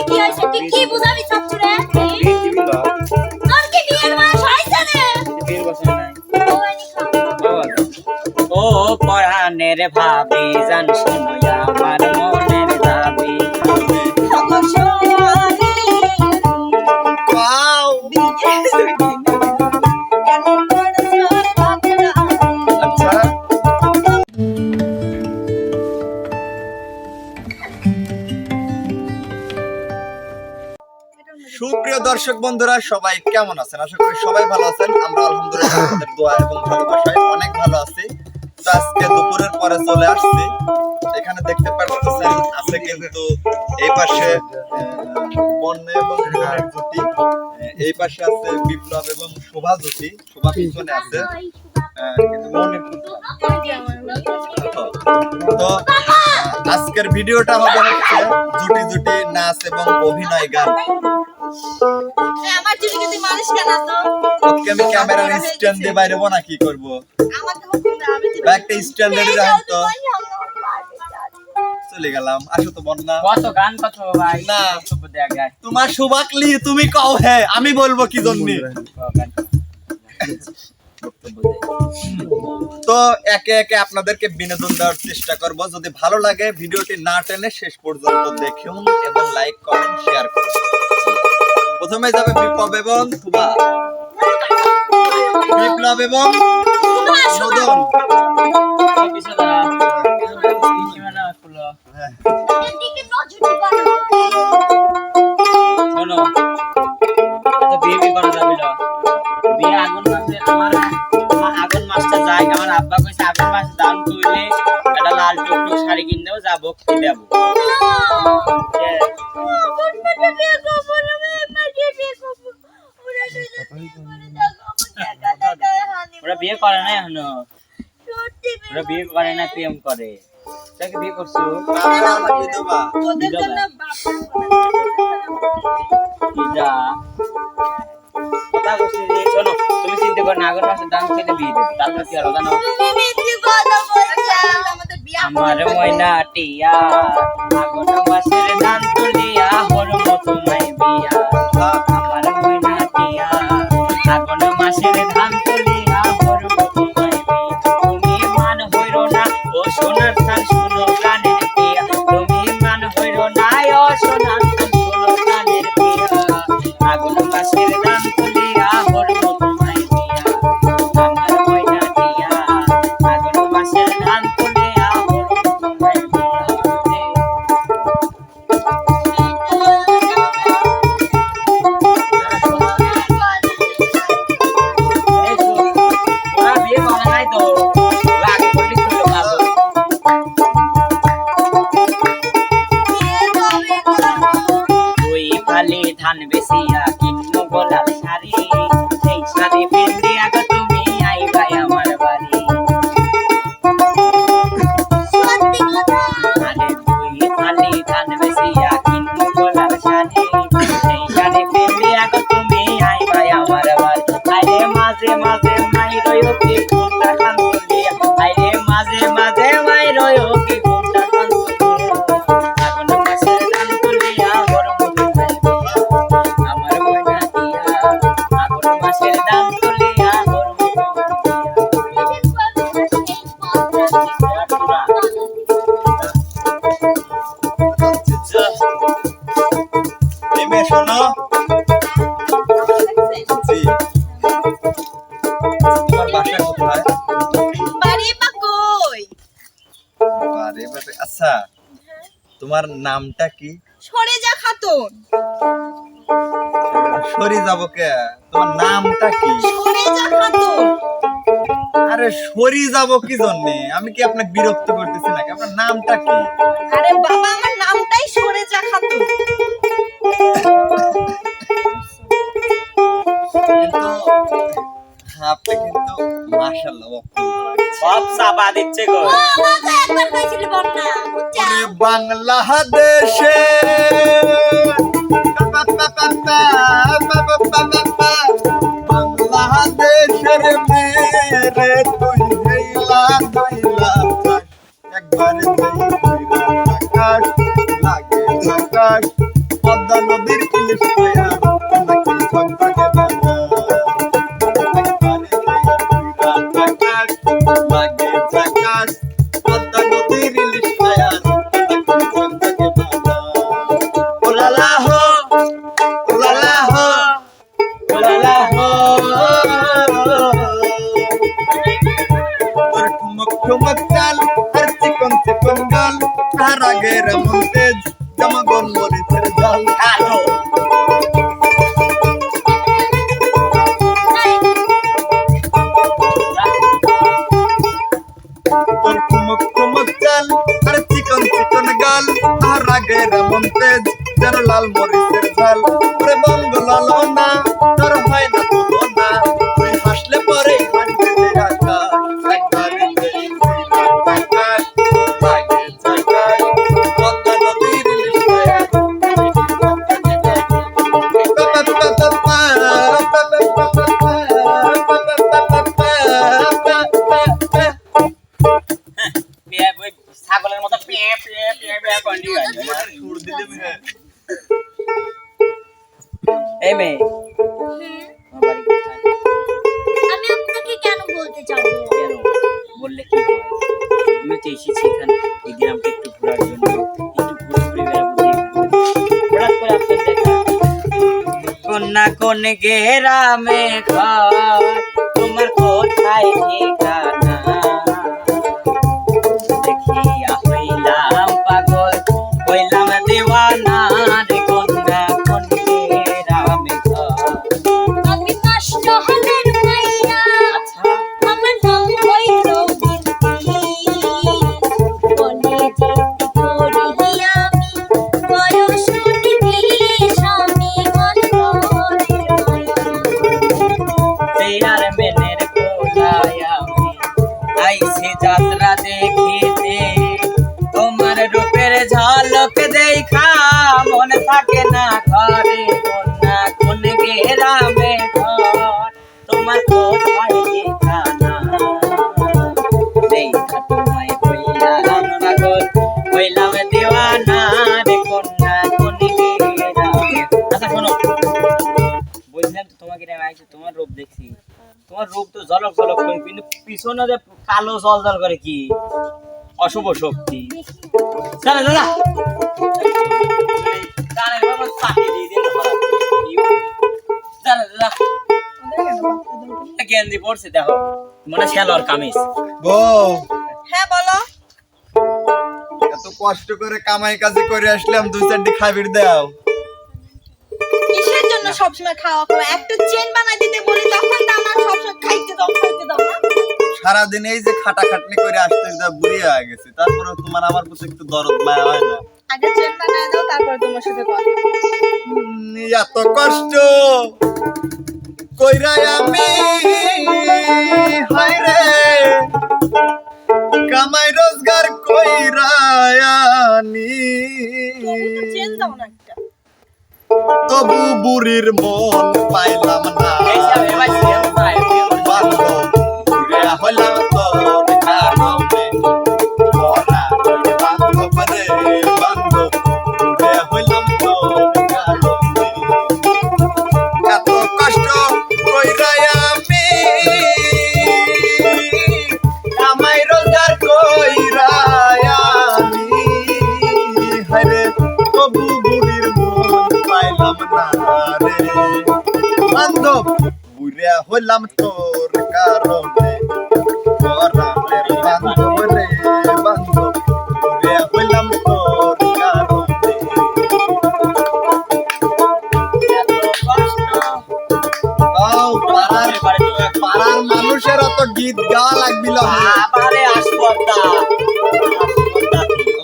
বুঝাবি কি হয়েছে তুই কি বুঝাবি চাচ্ছু রে? বিয়ে দিবি ল তোর কি বিয়ের বয়স হয়েছে রে? ও পরাণের ভাবি জান শুনো আমার মনের দাবি। দর্শক বন্ধুরা, সবাই কেমন আছেন? আশা করি সবাই ভালো আছেন। আমরা আলহামদুলিল্লাহ অনেক ভালো আছি। তো আজকে দুপুরের পরে চলে আসছি। এখানে দেখতে পাচ্ছেন আছে কিন্তু এই পাশে বন্যা এবং জুটি এই পাশে আছে বিপ্লব এবং শোভা জুটি শোভা পিছনে আছে। তো, আজকের ভিডিওটা হবে হচ্ছে জুটি জুটি নাচ এবং অভিনয় গান। তুই কেন তো ওকে আমি ক্যামেরার স্ট্যান্ড দিয়ে বাইরে না কি করব? আমার তো হুকুম না, আমি তো- একটা স্ট্যান্ড দিয়ে তো, চলে গেলাম আসো তো বন্যা। কত গান কত ভাই না। তোমার সুবাকলি তুমি কও হ্যাঁ আমি বলব কি জন্য। তো একে একে আপনাদেরকে বিনোদন দেওয়ার চেষ্টা করব। যদি ভালো লাগে ভিডিওটি না টেনে শেষ পর্যন্ত দেখুন এবং লাইক কমেন্ট শেয়ার করুন। প্রথমে যাবে বিপ্লব এবং তুবা বিপ্লব এবং মদন। ওরা বিয়ে করে না এখনও। ওরা বিয়ে করে না প্রেম করে। তাকে বিয়ে করছ? কথা বলছি শোনো তুমি চিন্তা করো না বিয়ে দেবে। তারপর কি জানো বিয়ে আমার ময়না টিয়া মাসের দান তোমার নামটা কি? সরে যা খাতুন। সরে যাব কে? তোমার নামটা কি? সরে যা খাতুন। আরে সরি যাব কি জন্যে? আমি কি আপনাকে বিরক্ত করতেছি নাকি? আপনার নামটা কি? আরে বাবা আপনি কিন্তু মাশাআল্লাহ সব চাপা দিচ্ছে গো। বাংলাদেশে। বাংলাদেশের মেরে তুই হেলা হইলা একবার আমি তো এসেছি এখানে এই গ্রামটা একটু ঘোরার জন্য, একটু ঘুরে ঘুরে বেড়াবো হঠাৎ করে আপনার কন্যা কোন গেরামে তোমার কোথায় রূপ দেখছি। তোমার রূপ তো ঝলক ঝলক করে কিন্তু পিছনে যে কালো জল জল করে কি? অশুভ শক্তি। দাদা দাদা গেঞ্জি পড়ছে দেখো। মানে কামিজ। বউ। হ্যাঁ বলো। এত কষ্ট করে কামাই কাজে করে আসলাম দুই চারটি খাবির দাও। কিসের জন্য সবসময় খাওয়া খাওয়া? একটা চেন বানাই দিতে বলি তখন তো আমার সবসময় খাইতে দাও খাইতে দাও না। সারাদিন এই যে খাটা খাটনি করে আসতে যা বুড়ি হয়ে গেছে। তারপরে তোমার আমার প্রতি একটু দরদ মায়া হয় না? আগে চেন বানাই দাও তারপরে তোমার সাথে কথা এত কষ্ট কইরাই আমি হায় রে। কামাই রোজগার কইরাই আনি। চেন দাও না তবু বুড়ির মন পাইলাম না। হলাম তোর। হইলাম তোর কারণে পরাণের বান্ধব রে বান্ধব বুড়িয়া হইলাম তোর কারণে পাড়ার মানুষের অত গীত গাওয়া লাগবিল আবারে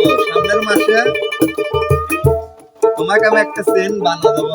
ও সামনের মাসে তোমাকে আমি একটা সেন বানা দেবো।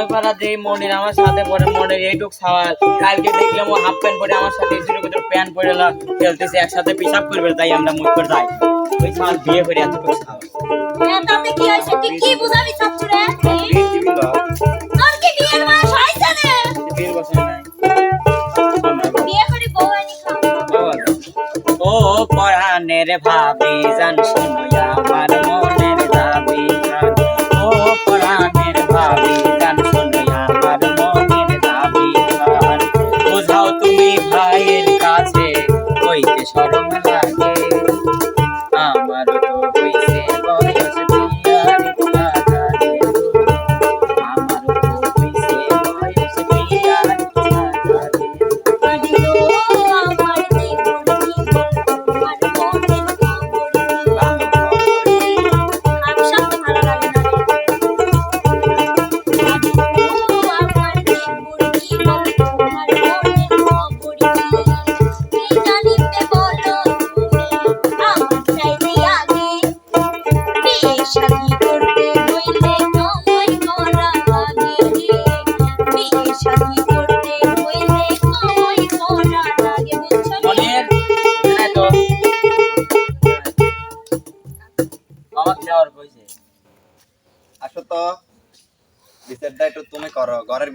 ওই পাড়া দেই মনির আমার সাথে পরে মনির এইটুক সাওয়াল। কালকে দেখলাম ও হাফ প্যান্ট পরে আমার সাথে জিরো ভিতর প্যান্ট পরে খেলতেছে একসাথে পিসাব করবে তাই আমরা মুখ করে যাই। ওই সাওয়াল বিয়ে করে এতটুকু সাওয়াল। তাতে কি হয়েছে? তুই কি বুঝাবি চাচ্ছু রে? তোর কি বিয়ের বয়স হয়েছে রে? বিয়ের বছর নাই বিয়ে করে বউ আনি খাওয়া। ও পরাণের ভাবি জান শুনো আমার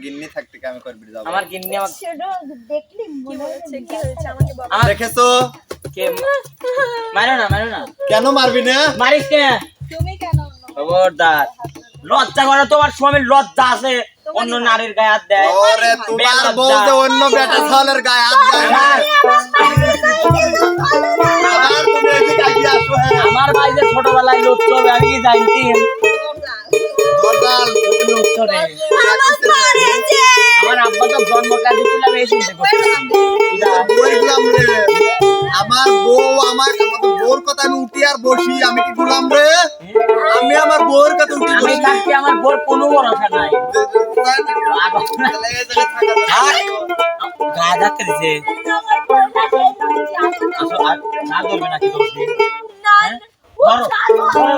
গিন্নি থাকতে আমি করবি যাব। আমার আমার দেখলি মনে হচ্ছে কি হয়েছে? আমাকে বল। আমার দেখেছ? কে? মারো না মারো না। কেন মারবি না? মারিস কে? তুমি কেন? খবরদার। লজ্জা করে তোমার স্বামীর লজ্জা আছে। অন্য নারীর গায়ে হাত দেয়। ওরে তোমার বউ যে অন্য বেটা ছালের গায়ে হাত দেয়। আমার ভাই যে ছোটবেলায় হবে আমি জানতি আমার আব্বা তো জন্ম কাজে ছিল এই চিন্তা করছি। রে আমার বউ আমার বউর কথা আমি উঠি আর বসি আমি কি বললাম রে? আমি আমার বউর কথা উঠি আমি আমার বোর কোনো ভরসা নাই। জায়গায় থাকা যাবে না। করবে নাকি না ধরো ধরো।